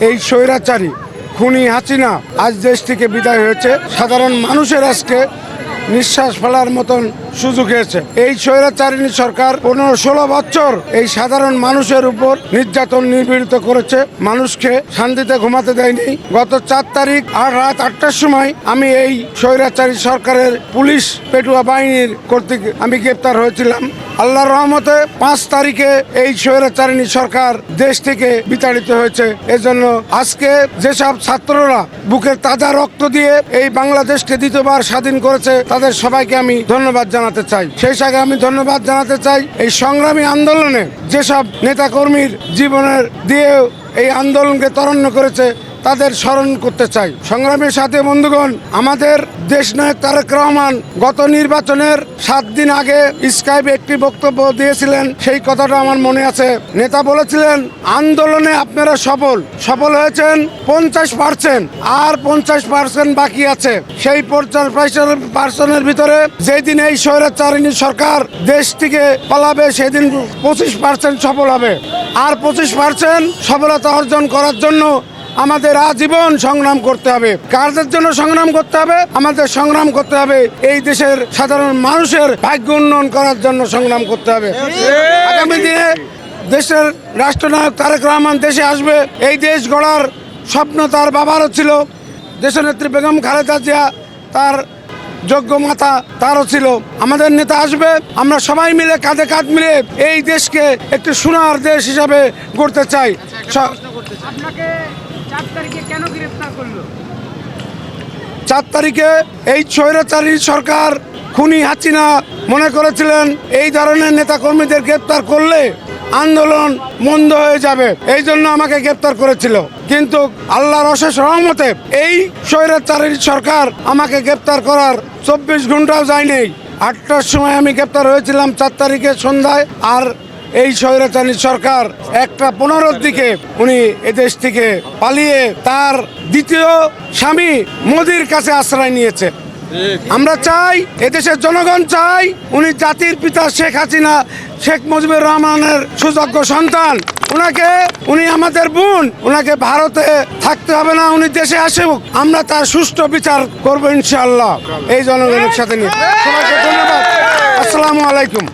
এই স্বৈরাচারী খুনি হাসিনা আজ দেশ থেকে বিদায় হয়েছে। সাধারণ মানুষের আজকে নিঃশ্বাস ফেলার মতন সুযোগ হয়েছে। এই স্বৈরাচারিণী সরকার পনেরো ষোলো বছর এই সাধারণ মানুষের উপর নির্যাতন নিপীড়িত করেছে। মানুষকে শান্তিতে ঘুমাতে দেয়নি। গত চার তারিখ আর রাত আটটার সময় আমি এই স্বৈরাচারী সরকারের পুলিশ পেটুয়া বাহিনীর কর্তৃক আমি গ্রেপ্তার হয়েছিলাম। আল্লাহর রহমতে পাঁচ তারিখে এই স্বৈরাচারিণী সরকার দেশ থেকে বিতাড়িত হয়েছে। এজন্য আজকে যেসব ছাত্ররা বুকের তাজা রক্ত দিয়ে এই বাংলাদেশকে দ্বিতীয়বার স্বাধীন করেছে, তাদের সবাইকে আমি ধন্যবাদ জানাতে চাই। সেই সাথে আমি ধন্যবাদ জানাতে চাই এই সংগ্রামী আন্দোলনে যেসব নেতাকর্মীর জীবনের দিয়েও এই আন্দোলনকে তরণ্য করেছে তাদের স্মরণ করতে চাই। সংগ্রামের সাথে বন্ধুগণ, আমাদের দেশ নায়ক তারেক রহমান গত নির্বাচনের সাত দিন আগে স্কাইপে একটি বক্তব্য দিয়েছিলেন। সেই কথাটা আমার মনে আছে। নেতা বলেছিলেন, আন্দোলনে আপনারা সফল। সফল হয়েছেন পঞ্চাশ পার্সেন্ট। আর পঞ্চাশ পার্সেন্ট বাকি আছে। সেই পঞ্চাশ পার্সেন্টের ভিতরে যেদিন এই স্বৈরাচারিণী সরকার দেশ থেকে পালাবে, সেদিন পঁচিশ পার্সেন্ট সফল হবে। আর পঁচিশ পার্সেন্ট সফলতা অর্জন করার জন্য আমাদের আজীবন সংগ্রাম করতে হবে। কারদের জন্য সংগ্রাম করতে হবে, আমাদের সংগ্রাম করতে হবে। এই দেশের সাধারণ মানুষের ভাগ্য উন্নয়ন করার জন্য সংগ্রাম করতে হবে। আগামী দিনে দেশের রাষ্ট্রনায়ক তারেক রহমান দেশে আসবে। এই দেশ গড়ার স্বপ্ন তার বাবারও ছিল। দেশনেত্রী বেগম খালেদা জিয়া তার যোগ্য মাতা তারও ছিল। আমাদের নেতা আসবে। আমরা সবাই মিলে কাঁধে কাঁধ মিলে এই দেশকে একটি সোনার দেশ হিসাবে গড়তে চাই। স- আপনাকে চার তারিখে কেন গ্রেফতার করল? চার তারিখে এই স্বৈরাচারী সরকার খুনি হাসিনা মনে করেছিলেন এই ধরনের নেতাকর্মীদের গ্রেপ্তার করলে আন্দোলন মন্দ হয়ে যাবে। এই জন্য আমাকে গ্রেপ্তার করেছিল। কিন্তু আল্লাহর অশেষ রহমতে এই স্বৈরাচারী সরকার আমাকে গ্রেপ্তার করার চব্বিশ ঘন্টাও যায়নি। আটটার সময় আমি গ্রেপ্তার হয়েছিলাম চার তারিখে সন্ধ্যায় আর এই স্বৈরাচারী সরকার একটা পনেরোর দিকে উনি এদেশ থেকে পালিয়ে তার দ্বিতীয় স্বামী মোদির কাছে আশ্রয় নিয়েছে। আমরা চাই এদেশের জনগণ চাই উনি জাতির পিতা শেখ হাসিনা, শেখ মুজিবুর রহমানের সুযোগ্য সন্তান। ওনাকে উনি আমাদের বোন, ওনাকে ভারতে থাকতে হবে না, উনি দেশে আসুক। আমরা তার সুষ্ঠু বিচার করব ইনশাল্লাহ এই জনগণের সাথে নিয়ে। ধন্যবাদ। আসসালামু আলাইকুম।